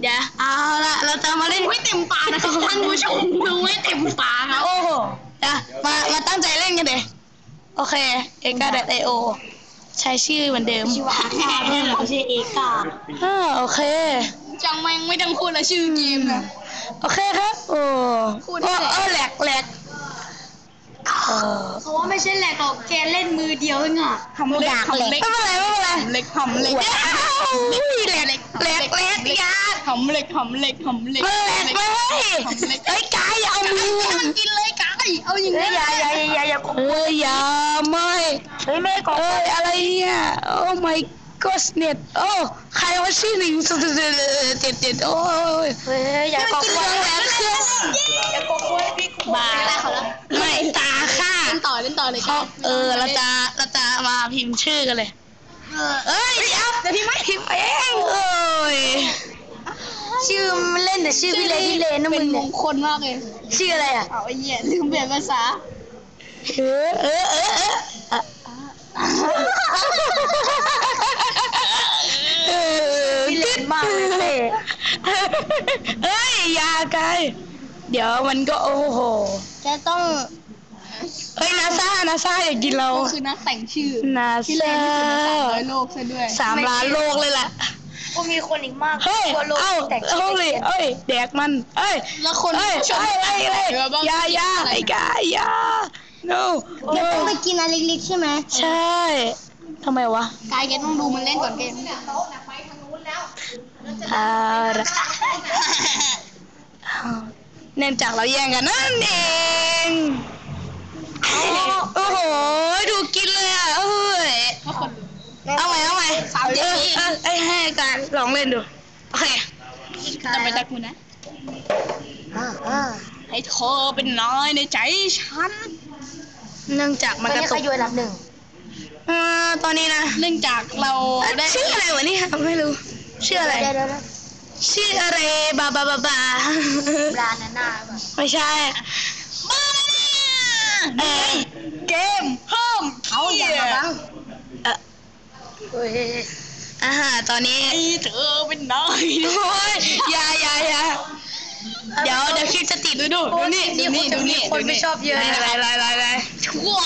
เดี๋ยวเอาละเราจะมาเล่นไม่เต็มปากนะครับท่านผู้ชมดูไม่เต็มปากครับโอ้โหเดี๋ยวมามาตั้งใจเล่นกันเลยโอเคเอกาเดตไอโอใช้ชื่อเหมือนเดิมชื่อว่าอาคาเนี่ยเหรอชื่อเอกาอ่าโอเค จังแม่งไม่ต้องพูดละชื่อเกมนะโอเคครับโอ้พูดโอ้ได้เออแหลกแหลกเออเขาว่าไม่ใช่แหลกหรอกแกเล่นมือเดียวเองอะทำเล็กทำเล็กไม่เป็นไรไม่เป็นไรเล็กทำเล็กไม่มีแหลกแหลกแหลกอยาทำเล็กทำเล็กทำเล็กมันแหลกเลยเอ้ยกายอย่าเอามือมันกินเลยกายเอาอย่างเฮ้นี้ยอย่าอย่าอย่าอย่าเอ้ยอย่าไม่เฮ้ยแม่กบเอ้ยอะไรเนี่ยโอ้ my goodness โอ้ใครว่าชื่อหนึ่งสุดๆเจ็ดเจ็ดโอ้ยเฮ้ยอย่ากบกินกล้วยแหลกเครื่องอย่ากบกล้วยพี่บาไม่ตาค่ะเล่นต่อเล่นต่อเลยเขาเออเราจะเราจะมาพิมพ์ชื่อกันเลย เอ้ยเดี๋ยวเดี๋ยวพิมพ์ไม่พิมพ์เองเอ้ย ชื่อมันเล่นแต่ชื่อพี่เลนพี่เลนนะเป็มึนงมเนี่ยงคลมากเลย ชื่ออะไรอะเอาไอ้เหี้ยลืมเปลี่ยนภาษาเออเออเออเออเออพี่เลนมากเลยเต้เอ้ยอยาไกลเดี๋ยวมันก็โอ้โหจะต้องเฮ้ยนาซานาซาอยากกินเราก็คือนักแต่งชื่อนาที่แรซางที่สุดในสามร้อยโลกซะด้วยสามล้านโลกเลยแหละ ก็มีคนอีกมากเฮ้ยทั่วโลกเอ้าแต่งเฮ้ยเอ้ยแดกมันเอ้ยแล้วคนเอ้ยชมเอ้ยเอ้ยเอ้ยเดี๋ยวบ้างอยาอยาไอ้กายอยา no จะ no ต้องไปกินอะไรเล็กๆใช่ไหมใช่ทำไมวะกายแกต้องดูมันเล่นก่อนเกมอ่าละเนื่องจากเราแย่งกันนั่นเองโอ้โห ดูกินเลยอะเอ้ย ก็คน เอาใหม่เอาใหม่สามเดืเออนอเออไอ้ให้การลองเล่นดู โอเคจะไปตะกูนะอ่าอ่าให้เธอเป็นน้อยในใจฉัน เนื่องจากมัมันนกนี้ระใครตุกอยู่อันดับหนึ่งเอ่อตอนนี้นะเนื่องจากเราได้ ชื่ออะไรวะเนี่ยไม่รู้ ชื่ออะไร เดี๋ยวเดี๋ยวเดี๋ยวชื่ออะไรบาบาบาบา บรานาน่าป่ะไม่ใช่บ้าเออ เกมเพิ่ม เอาอย่ามาบัง เออ เฮ้ย อ่าฮะตอนนี้ให้เธอเป็นน้อยโอ้ยอย่าอย่าอย่าเดี๋ยวเดี๋ยวคลิปจะติดดูดูดูนี่ดูนี่ดูนี่คนไม่ชอบเยอะไล่นะไล่ไล่ไล่ไล่ชั่วเออเลยถ่